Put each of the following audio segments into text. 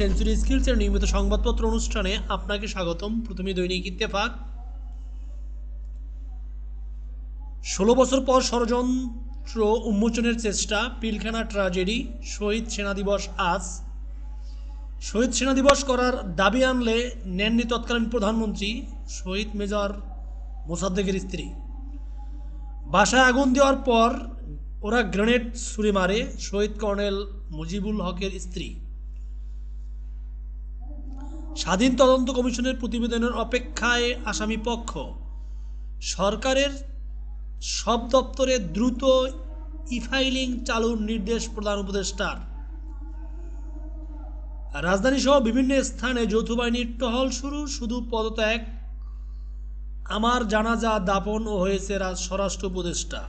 Century স্কিলসের নিয়মিত সংবাদপত্র অনুষ্ঠানে আপনাকে স্বাগতম। প্রথমে দৈনিক ইত্তেফাক। ষোলো বছর পর ষড়যন্ত্র উন্মোচনের চেষ্টা, পিলখানা ট্রাজেডি, শহীদ সেনা দিবস আজ। শহীদ সেনা দিবস করার দাবি আনলে নেননি তৎকালীন প্রধানমন্ত্রী, শহীদ মেজর মোসাদ্দেকের স্ত্রী। বাসায় আগুন দেওয়ার পর ওরা গ্রেনেড ছুড়ে মারে, শহীদ কর্নেল মুজিবুল হকের স্ত্রী। স্বাধীন তদন্ত কমিশনের প্রতিবেদনের অপেক্ষায় আসামি পক্ষ, সরকারের সব দপ্তরে দ্রুত ইফাইলিং চালুর নির্দেশ প্রধান উপদেষ্টার। রাজধানী সহ বিভিন্ন স্থানে যৌথ বাহিনীর টহল শুরু, শুধু পদত্যাগ। আমার জানাজা দাপন হয়েছে স্বরাষ্ট্র উপদেষ্টা।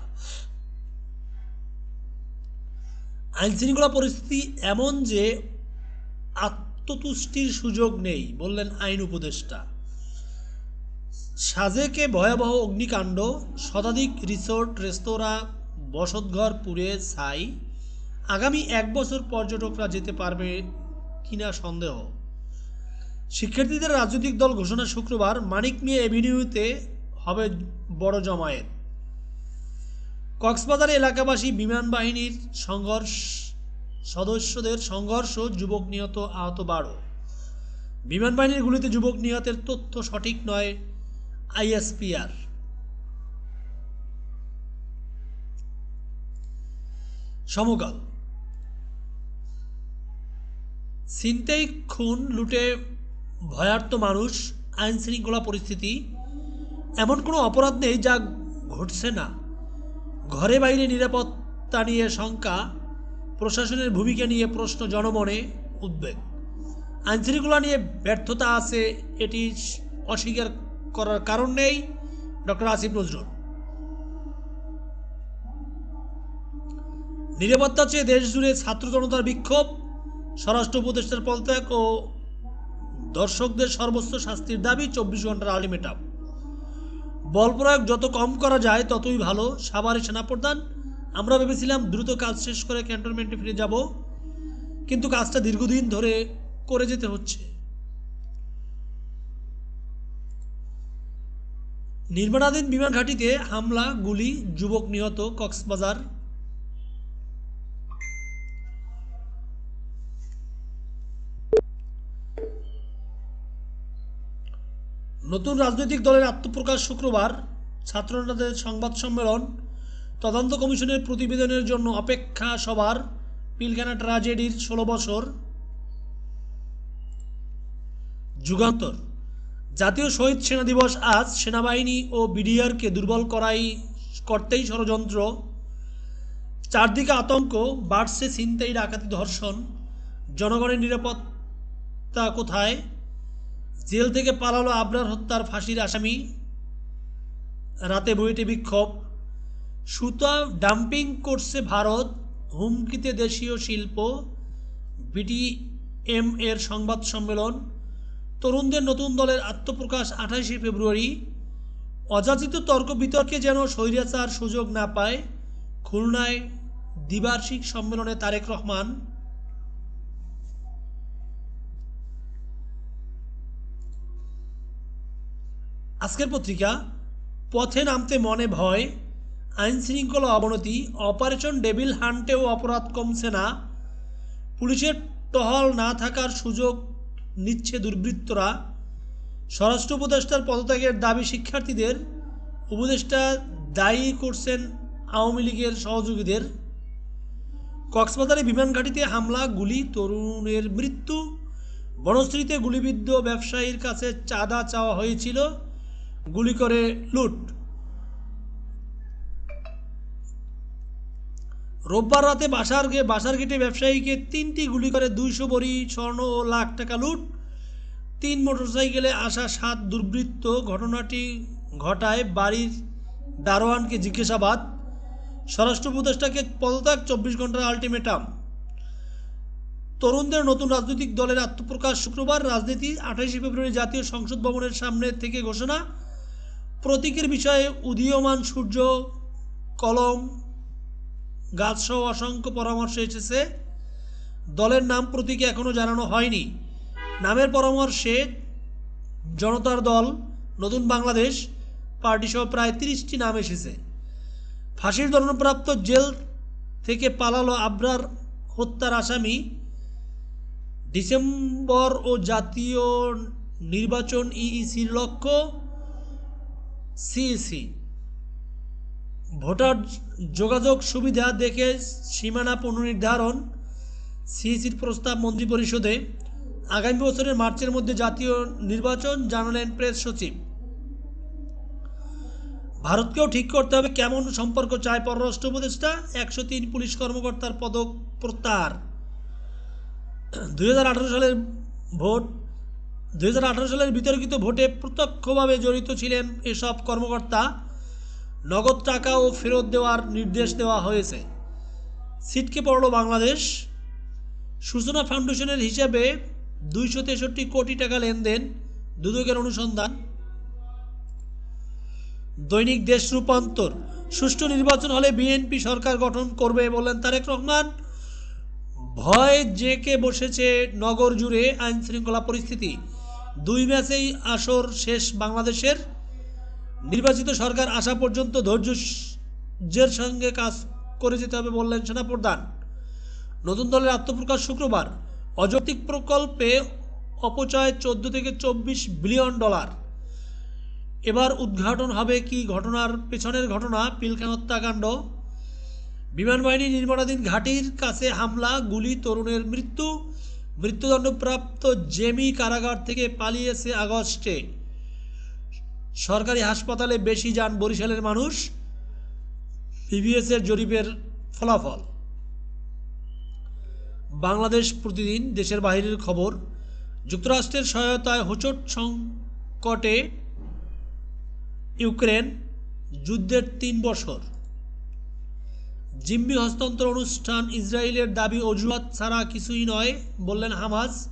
আইনশৃঙ্খলা পরিস্থিতি এমন যে আত্মতুষ্টির সুযোগ নেই, বললেন আইন উপদেষ্টা। সাজেকে ভয়াবহ অগ্নিকাণ্ড, শতাধিক রিসোর্ট, রেস্তোরাঁ, বসতঘর পুড়ে ছাই, আগামী এক বছর পর্যটকরা যেতে পারবে কিনা সন্দেহ। শিক্ষার্থীদের রাজনৈতিক দল ঘোষণা শুক্রবার মানিক মিয়া এভিনিউতে হবে বড় জমায়েত। কক্সবাজার এলাকাবাসী বিমান বাহিনীর সংঘর্ষ সদস্যদের সংঘর্ষ যুবক নিহত আহত বারো। বিমান বাহিনীর গুলিতে যুবক নিহতের তথ্য সঠিক নয় আইএসপিআর। সমকাল। ছিনতাই খুন লুটে ভয়ার্ত মানুষ আইন শৃঙ্খলা পরিস্থিতি এমন কোনো অপরাধ নেই যা ঘটছে না। ঘরে বাইরে নিরাপত্তা নিয়ে শঙ্কা প্রশাসনের ভূমিকা নিয়ে প্রশ্ন জনমনে উদ্বেগ। আইনশৃঙ্খলা নিয়ে ব্যর্থতা আছে, এটি অস্বীকার করার কারণ নেই ডক্টর আসিফ নজরুল। নিরাপত্তা চেয়ে দেশ জুড়ে ছাত্র জনতার বিক্ষোভ, স্বরাষ্ট্র উপদেষ্টার পদত্যাগ ও দর্শকদের সর্বোচ্চ শাস্তির দাবি চব্বিশ ঘণ্টার আলটিমেটাম। বল প্রয়োগ যত কম করা যায়, ততই ভালো, সাভারে সেনাপ্রধান আমরা ভেবেছিলাম দ্রুত কাজ শেষ করে ক্যান্টনমেন্টে ফিরে যাব, কিন্তু কাজটা দীর্ঘদিন ধরে করে যেতে হচ্ছে। নির্মাণাধীন বিমান ঘাঁটিতে হামলা, গুলি, যুবক নিহত কক্সবাজার। নতুন রাজনৈতিক দলের আত্মপ্রকাশ শুক্রবার, ছাত্রনেতাদের সংবাদ সম্মেলন তদন্ত কমিশনের প্রতিবেদনের জন্য অপেক্ষা সবার পিলখানা ট্রাজেডির ষোলো বছর যুগান্তর। জাতীয় শহীদ সেনা দিবস আজ সেনাবাহিনী ও বিডিআরকে দুর্বল করাই, করতেই ষড়যন্ত্র। চারদিকে আতঙ্ক, বাড়ছে ছিনতাই ডাকাতি ধর্ষণ। জনগণের নিরাপত্তা কোথায়? জেল থেকে পালালো আবরার হত্যার ফাঁসির আসামি। রাতে বইটে বিক্ষোভ। সুতা ডাম্পিং করছে ভারত, হুমকিতে দেশীয় শিল্প বিটিএম এর সংবাদ সম্মেলন। তরুণদের নতুন দলের আত্মপ্রকাশ আঠাশে ফেব্রুয়ারি। অযাচিত তর্ক বিতর্কে যেন স্বৈরাচার সুযোগ না পায়, খুলনায় দ্বিবার্ষিক সম্মেলনে তারেক রহমান। আজকের পত্রিকা, পথে নামতে মনে ভয় আইন শৃঙ্খলা অবনতি, অপারেশন ডেভিল হান্টেও অপরাধ কমছে না। পুলিশের টহল না থাকার সুযোগ নিচ্ছে দুর্বৃত্তরা। স্বরাষ্ট্র উপদেষ্টার পদত্যাগের দাবি শিক্ষার্থীদের। উপদেষ্টা দায়ী করছেন আওয়ামী লীগের সহযোগীদের। কক্সবাজারে বিমান ঘাঁটিতে হামলা, গুলি, তরুণের মৃত্যু। বনশ্রীতে গুলিবিদ্ধ ব্যবসায়ীর কাছে চাঁদা চাওয়া হয়েছিল। গুলি করে লুট। রোববার রাতে বাসার বাসার গেটে ব্যবসায়ীকে তিনটি গুলি করে দুইশো বড়ি স্বর্ণ ও লাখ টাকা লুট। তিন মোটরসাইকেলে আসা সাত দুর্বৃত্ত ঘটনাটি ঘটায় বাড়ির দারোয়ানকে জিজ্ঞাসাবাদ। স্বরাষ্ট্র উপদেষ্টাকে পদত্যাগ চব্বিশ ঘণ্টার আলটিমেটাম। তরুণদের নতুন রাজনৈতিক দলের আত্মপ্রকাশ শুক্রবার, রাজনীতি আঠাশে ফেব্রুয়ারি জাতীয় সংসদ ভবনের সামনে থেকে ঘোষণা। প্রতীকের বিষয়ে উদীয়মান সূর্য, কলম গাছসহ অসংখ্য পরামর্শ এসেছে। দলের নাম প্রতীকে এখনও জানানো হয়নি। নামের পরামর্শে জনতার দল, নতুন বাংলাদেশ পার্টি সহ প্রায় তিরিশটি নাম এসেছে। ফাঁসির দণ্ডপ্রাপ্ত জেল থেকে পালালো আবরার হত্যার আসামি। ডিসেম্বর ও জাতীয় নির্বাচন ইইসির লক্ষ্য সিইসি। ভোটার যোগাযোগ সুবিধা দেখে সীমানা পুনর্নির্ধারণ সিইসির প্রস্তাব মন্ত্রিপরিষদে আগামী বছরের মার্চের মধ্যে জাতীয় নির্বাচন, জানালেন প্রেস সচিব। ভারতকেও ঠিক করতে হবে কেমন সম্পর্ক চায় পররাষ্ট্র উপদেষ্টা, একশো তিন পুলিশ কর্মকর্তার পদক প্রত্যাহার। দু হাজার আঠারো সালের ভোট দু হাজার আঠারো সালের বিতর্কিত ভোটে প্রত্যক্ষভাবে জড়িত ছিলেন এসব কর্মকর্তা। নগদ টাকাও ফেরত দেওয়ার নির্দেশ দেওয়া হয়েছে। সিটকে পড়ল বাংলাদেশ। সূচনা ফাউন্ডেশনের হিসাবে দুইশো তেষট্টি কোটি টাকা লেনদেন দুদকের অনুসন্ধান। দৈনিক দেশ রূপান্তর। সুষ্ঠু নির্বাচন হলে বিএনপি সরকার গঠন করবে বললেন তারেক রহমান। ভয় জেঁকে বসেছে নগর জুড়ে আইন শৃঙ্খলা পরিস্থিতি। দুই ম্যাচেই আসর শেষ বাংলাদেশের। নির্বাচিত সরকার আসা পর্যন্ত ধৈর্যের সঙ্গে কাজ করে যেতে হবে বললেন সেনাপ্রধান। নতুন দলের আত্মপ্রকাশ শুক্রবার। অযৌক্তিক প্রকল্পে অপচয় চোদ্দ থেকে চব্বিশ বিলিয়ন ডলার। এবার উদ্ঘাটন হবে কি ঘটনার পেছনের ঘটনা? পিলখান হত্যাকাণ্ড বিমান বাহিনী নির্মাণাধীন ঘাঁটির কাছে হামলা, গুলি, তরুণের মৃত্যু। মৃত্যুদণ্ডপ্রাপ্ত জেমি কারাগার থেকে পালিয়েছে আগস্টে। সরকারি হাসপাতালে বেশি যান বরিশালের মানুষ পিবিএসের জরিপের ফলাফল। বাংলাদেশ প্রতিদিন দেশের বাইরের খবর, যুক্তরাষ্ট্রের সহায়তায় হোঁচট সংকটে ইউক্রেন যুদ্ধের তিন বছর। জিম্মি হস্তান্তর অনুষ্ঠান ইসরায়েলের দাবি অজুহাত ছাড়া কিছুই নয়, বললেন হামাজ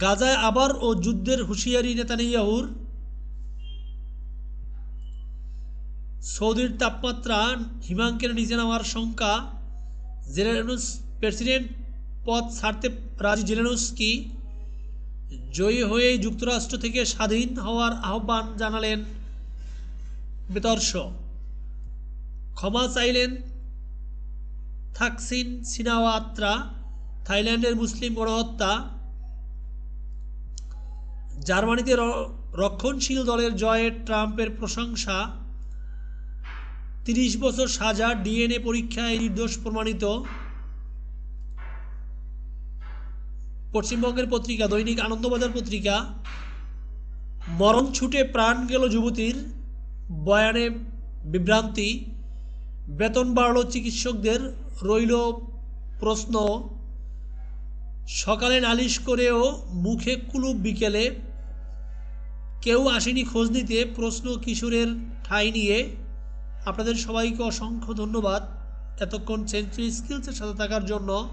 গাজায় আবার ও যুদ্ধের হুঁশিয়ারি নেতানিয়াহুর সৌদির তাপমাত্রা হিমাঙ্কের নিচে নামার শঙ্কা জেলেনুস প্রেসিডেন্ট পদ ছাড়তে রাজি জেলেনুস্কি জয়ী হয়ে যুক্তরাষ্ট্র থেকে স্বাধীন হওয়ার আহ্বান জানালেন বেতর্স ক্ষমা চাইলেন থাকসিন সিনাওয়াত্রা, থাইল্যান্ডের মুসলিম গণহত্যা। জার্মানিতে রক্ষণশীল দলের জয়ে ট্রাম্পের প্রশংসা। তিরিশ বছর সাজা ডিএনএ পরীক্ষায় নির্দোষ প্রমাণিত। পশ্চিমবঙ্গের পত্রিকা, দৈনিক আনন্দবাজার পত্রিকা, মরণ ছুটে প্রাণ গেল যুবতীর, বয়ানে বিভ্রান্তি, বেতন বাড়ল চিকিৎসকদের, রইল প্রশ্ন, সকালে নালিশ করেও মুখে কুলুপ বিকেলে, কেউ আসেনি খোঁজ নিতে, প্রশ্ন কিশোরের ঠাঁই নিয়ে আপনাদের সবাইকে অসংখ্য ধন্যবাদ। এতক্ষণ সেঞ্চুরি স্কিলসের সাথে থাকার জন্য